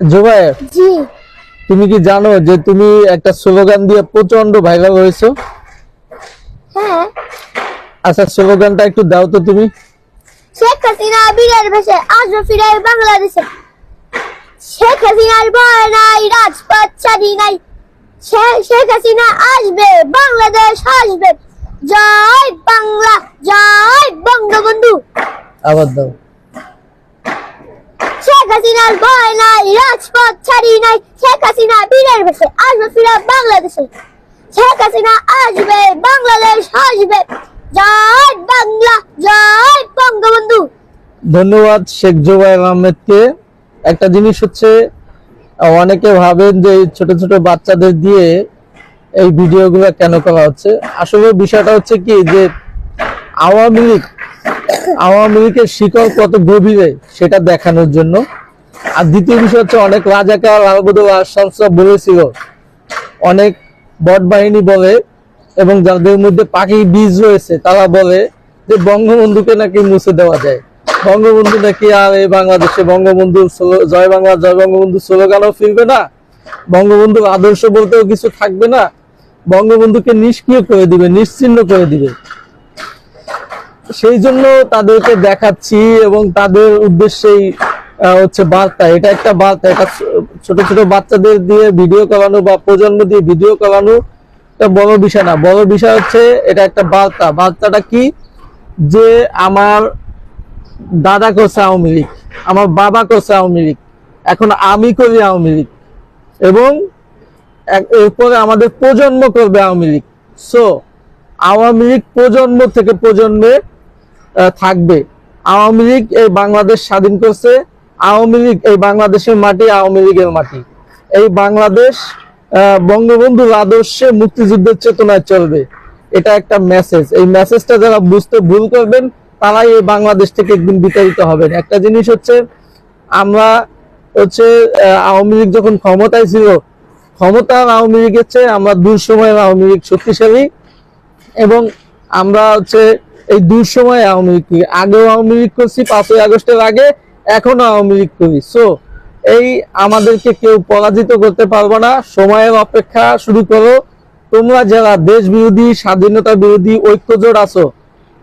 জুবায়ের? জি। তুমি কি জানো যে তুমি একটা স্লোগান দিয়ে প্রচণ্ড ভাইরাল হয়েছো? হ্যাঁ। আচ্ছা স্লোগানটা একটু দাও তো তুমি। শেখ হাসিনা বীরের বাংলাদেশে। শেখ হাসিনার ভয় নাই রাজপথ ছাড়ি নাই। শেখ হাসিনা আসবে বাংলাদেশ আসবে। জয় বাংলা জয় বঙ্গবন্ধু। আবার দাও। হাসিনার ভয় রাজপথ ছাড়ি নাই। শেখ হাসিনা বীরের ভেসে আসবে, ফিরে বাংলাদেশে। শেখ হাসিনা আসবে, বাংলাদেশ আসবে জয় বাংলা, জয় বঙ্গবন্ধু। ধন্যবাদ শেখ জুবাইর আহমেদকে। একটা জিনিস হচ্ছে, অনেকে ভাবেন যে ছোট ছোট বাচ্চাদের দিয়ে এই ভিডিওগুলো কেন করা হচ্ছে। আসলে বিষয়টা হচ্ছে কি যে, আওয়ামী লীগ, আওয়ামী লীগের শিকড় কত গভীরে সেটা দেখানোর জন্য আর দ্বিতীয় বিষয় হচ্ছে অনেক রাজাকার আশামসা বলেছিল অনেক বট বাহিনী বলে এবং যাদের মধ্যে পাখি বীজ রয়েছে, তারা বলে যে বঙ্গবন্ধুকে নাকি মুছে দেওয়া যায়। বঙ্গবন্ধু নাকি আর এই বাংলাদেশে বঙ্গবন্ধু জয় বাংলা, জয় বঙ্গবন্ধু স্লোগানও ফিরবে না। বঙ্গবন্ধুর আদর্শ বলতেও কিছু থাকবে না। বঙ্গবন্ধুকে নিষ্ক্রিয় করে দিবে, নিশ্চিন্ন করে দিবে। সেই জন্য তাদেরকে দেখাচ্ছি এবং তাদের উদ্দেশ্যেই হচ্ছে বার্তা। এটা একটা বার্তা, এটা ছোট ছোট বাচ্চাদের দিয়ে ভিডিও করানো বা প্রজন্ম দিয়ে ভিডিও করানো এটা বড় বিষয় না। বড় বিষয় হচ্ছে এটা একটা বার্তা। বার্তাটা কি? যে আমার দাদা করছে আওয়ামী লীগ, আমার বাবা করছে আওয়ামী লীগ, এখন আমি করি আওয়ামী লীগ এবং এরপরে আমাদের প্রজন্ম করবে আওয়ামী লীগ। সো আওয়ামী লীগ প্রজন্ম থেকে প্রজন্মে থাকবে। আওয়ামী লীগ এই বাংলাদেশ স্বাধীন করছে আওয়ামী লীগ, এই বাংলাদেশের মাটি আওয়ামী লীগের মাটি। এই বাংলাদেশ বঙ্গবন্ধুর আদর্শে মুক্তিযুদ্ধের চেতনায় চলবে। এটা একটা মেসেজ এই মেসেজটা যারা বুঝতে ভুল করবেন, তারাই এই বাংলাদেশ থেকে একদিন বিতাড়িত হবেন। একটা জিনিস হচ্ছে, আমরা হচ্ছে আওয়ামী লীগ যখন ক্ষমতায় ছিল ক্ষমতার আওয়ামী লীগের চেয়ে আমরা দূর সময়ের আওয়ামী লীগ শক্তিশালী এবং আমরা হচ্ছে, এই দূর সময় আওয়ামী লীগ, আগেও আওয়ামী লীগ করছি, পাঁচই আগস্টের আগে এখনও আওয়ামী লীগ করি। সো এই আমাদেরকে কেউ পরাজিত করতে পারবে না। সময়ের অপেক্ষা শুরু করো। তোমরা যারা দেশ বিরোধী স্বাধীনতা বিরোধী, ঐক্যজোট আছো,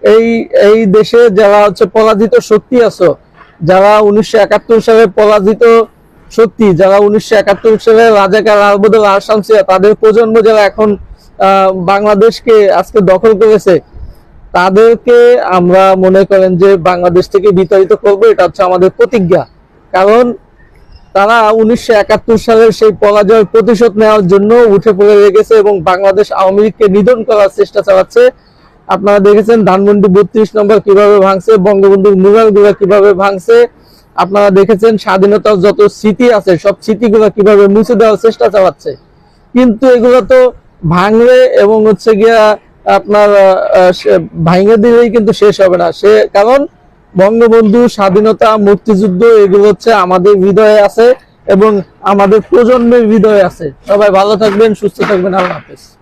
এই এই দেশে যারা হচ্ছে পরাজিত শক্তি আছো, যারা উনিশশো একাত্তর সালে পরাজিত শক্তি, যারা উনিশশো একাত্তর সালে রাজাকার আলবদুল আসামসিয়া তাদের প্রজন্ম যারা এখন বাংলাদেশকে আজকে দখল করেছে তাদেরকে আমরা মনে করেন যে বাংলাদেশ থেকে বিতাড়িত করব, এটা হচ্ছে আমাদের প্রতিজ্ঞা। কারণ তারা উনিশশো একাত্তর সালের সেই পরাজয়ের প্রতিশোধ নেওয়ার জন্য উঠে পড়ে লেগেছে এবং বাংলাদেশ আওয়ামী লীগকে নিধন করার চেষ্টা চালাচ্ছে। আপনারা দেখেছেন ধানমন্ডি বত্রিশ নম্বর কীভাবে ভাঙছে, বঙ্গবন্ধুর মুরালগুলা কীভাবে ভাঙছে। আপনারা দেখেছেন স্বাধীনতার যত স্মৃতি আছে, সব স্মৃতিগুলো কীভাবে মুছে দেওয়ার চেষ্টা চালাচ্ছে। কিন্তু এগুলো তো ভাঙলে এবং হচ্ছে গিয়া আপনার ভাঙে দিলেই কিন্তু শেষ হবে না। সে, কারণ বঙ্গবন্ধু, স্বাধীনতা, মুক্তিযুদ্ধ, এগুলো হচ্ছে আমাদের হৃদয়ে আছে এবং আমাদের প্রজন্মের হৃদয়ে আছে। সবাই ভালো থাকবেন, সুস্থ থাকবেন। আল্লাহ হাফেজ।